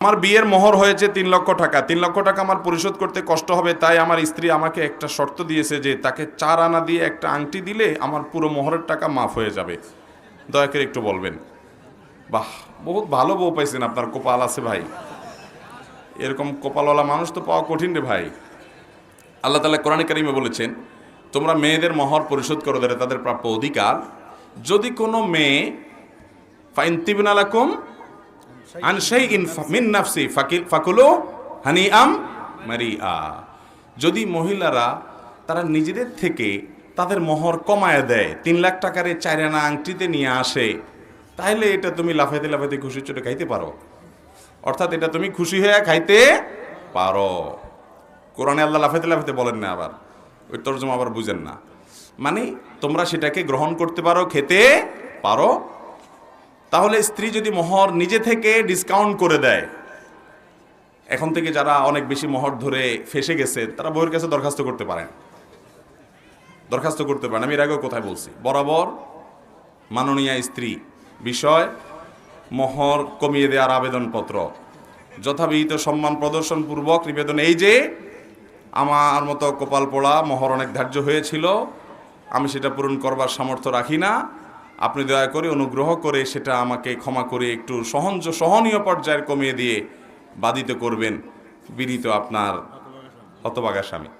আমার বিয়ের মোহর হয়েছে তিন লক্ষ টাকা। তিন লক্ষ টাকা আমার পরিশোধ করতে কষ্ট হবে, তাই আমার স্ত্রী আমাকে একটা শর্ত দিয়েছে যে তাকে চার আনা দিয়ে একটা আংটি দিলে আমার পুরো মোহরের টাকা মাফ হয়ে যাবে। দয়া করে একটু বলবেন। বাহ, বহুত ভালো বউ পাইছেন আপনার কপাল আছে ভাই। এরকম কপালওয়ালা মানুষ তো পাওয়া কঠিন রে ভাই। আল্লাহ তালা কোরআন কারিমে বলেছেন, তোমরা মেয়েদের মহর পরিশোধ করো ধরে তাদের প্রাপ্য অধিকার। যদি কোনো মেয়ে ফাইন তিবিনালাকুম আন সেই ইন মিন নাফসি ফাকিল ফাকুলো হানি আম মারিআ। যদি মহিলারা তারা নিজেদের থেকে তাদের মোহর কমায় দেয়, তিন লাখ টাকার চার আনা আংটিতে নিয়ে আসে, তাহলে এটা তুমি লাফাইতে লাফাইতে খুশি চোটে খাইতে পারো। অর্থাৎ এটা তুমি খুশি হয়ে খাইতে পারো। কোরআনে আল্লাহ লাফাইতে লাফাইতে বলেন না আবার, ওই তর্জমা আবার বুঝেন না। মানে তোমরা সেটাকে গ্রহণ করতে পারো, খেতে পারো তাহলে স্ত্রী যদি মোহর নিজে থেকে ডিসকাউন্ট করে দেয়, এখন থেকে যারা অনেক বেশি মোহর ধরে ফেসে গেছে, তারা বইয়ের কাছে দরখাস্ত করতে পারেন দরখাস্ত করতে পারেন আমি এর আগেও কোথায় বলছি, বরাবর মাননীয় স্ত্রী বিষয় মোহর কমিয়ে দেওয়ার আবেদনপত্র, যথাবিহিত সম্মান প্রদর্শনপূর্বক নিবেদন। এই যে আমার মতো কপাল পোড়া মোহর অনেক ধার্য হয়েছিল, আমি সেটা পূরণ করবার সামর্থ্য রাখি না। আপনি দয়া করে অনুগ্রহ করে সেটা আমাকে ক্ষমা করে একটু সহঞ্জ সহনীয় পর্যায়ের কমিয়ে দিয়ে বাধিত করবেন, বিনীত আপনার হতবাগা স্বামী।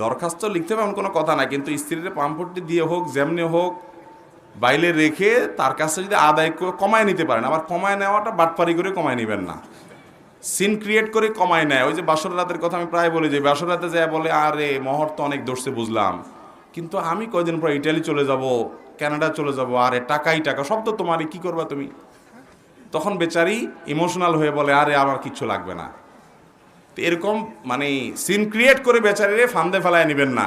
দরখাস্ত লিখতে হবে এমন কোনো কথা না কিন্তু স্ত্রীর পাম্পটি দিয়ে হোক, যেমনি হোক বাইরে রেখে তার কাছে যদি আদায় কমায় নিতে পারেন, আবার কমায় নেওয়াটা বাটপারি করে কমায় নেবেন না। সিন ক্রিয়েট করে কমায় নেয়। ওই যে বাসর রাতের কথা আমি প্রায় বলি, যে বাসর রাতে যায় বলে, আরে, মহর তো অনেক দর্শে বুঝলাম। কিন্তু আমি কয়দিন পর ইটালি চলে যাব, কানাডা চলে যাব, আরে টাকাই টাকা, সব তো তোমারই, কি করবা তুমি? তখন বেচারি ইমোশনাল হয়ে বলে, আরে আমার কিচ্ছু লাগবে না। এরকম মানে সিন ক্রিয়েট করে বেচারিরে ফান্দে ফেলায় নেবেন না।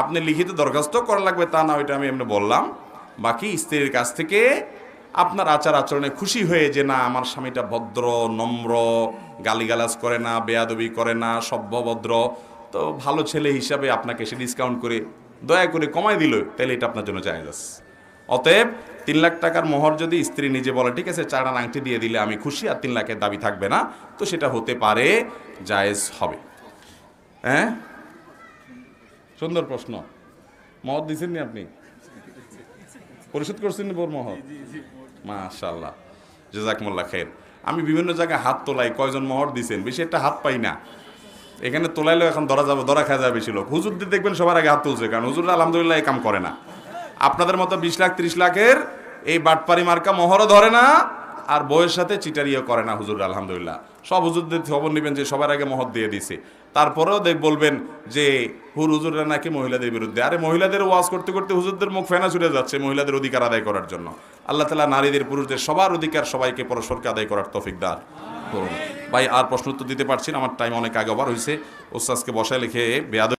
আপনি লিখিত দরখাস্ত করা লাগবে, তা না, ওইটা আমি এমনি বললাম। বাকি স্ত্রীর কাছ থেকে আপনার আচার আচরণে খুশি হয়ে যে, না, আমার স্বামীটা ভদ্র, নম্র, গালিগালাজ করে না, বেয়াদবি করে না সভ্যভদ্র তো ভালো ছেলে হিসাবে আপনাকে সে ডিসকাউন্ট করে দয়া করে কমাই দিল তাহলে এটা আপনার জন্য চাই অতএব তিন লাখ টাকার মোহর যদি স্ত্রী নিজে বলে, ঠিক আছে, চার আংটি দিয়ে দিলে আমি খুশি, আর তিন লাখের দাবি থাকবে না, তো সেটা হতে পারে, জায়েজ হবে। হ্যাঁ? সুন্দর প্রশ্ন। মহৎ দিচ্ছেন নি আপনি? পরিশোধ করছেন বোর মহৎ? মাশাল্লাহ জেজাকমুল্লা খের আমি বিভিন্ন জায়গায় হাত তোলাই, কয়জন মহর দিছেন? বেশি একটা হাত পাই না। এখানে তোলাইলেও এখন ধরা যাবে, ধরা খাওয়া যাবে বেশি লোক। হুজুরদের দেখবেন সবার আগে হাত তুলছে, কারণ হুজুররা আলহামদুলিল্লাহ এই কাম করে না। আপনাদের মতো বিশ লাখ, ত্রিশ লাখের এই বাটপারি মার্কা মহরও ধরে না, আর বইয়ের সাথে চিটারিও করে না হুজুর আলহামদুলিল্লাহ। সব হুজুরদের খবর নেবেন যে সবার আগে মহর দিয়ে দিছে। তারপরেও দেখ বলবেন যে, হুর হুজুররা নাকি মহিলাদের বিরুদ্ধে। আরে মহিলাদের ওয়াজ করতে করতে হুজুরদের মুখ ফেনা ছুটে যাচ্ছে মহিলাদের অধিকার আদায় করার জন্য। আল্লাহ তালা নারীদের, পুরুষদের সবার অধিকার সবাইকে পরস্পরকে আদায় করার তৌফিক দার করুন। ভাই, আর প্রশ্ন উত্তর দিতে পারছি না, আমার টাইম অনেক আগে আবার হয়েছে ওস্তাজকে বসায় লিখে বেয়াদ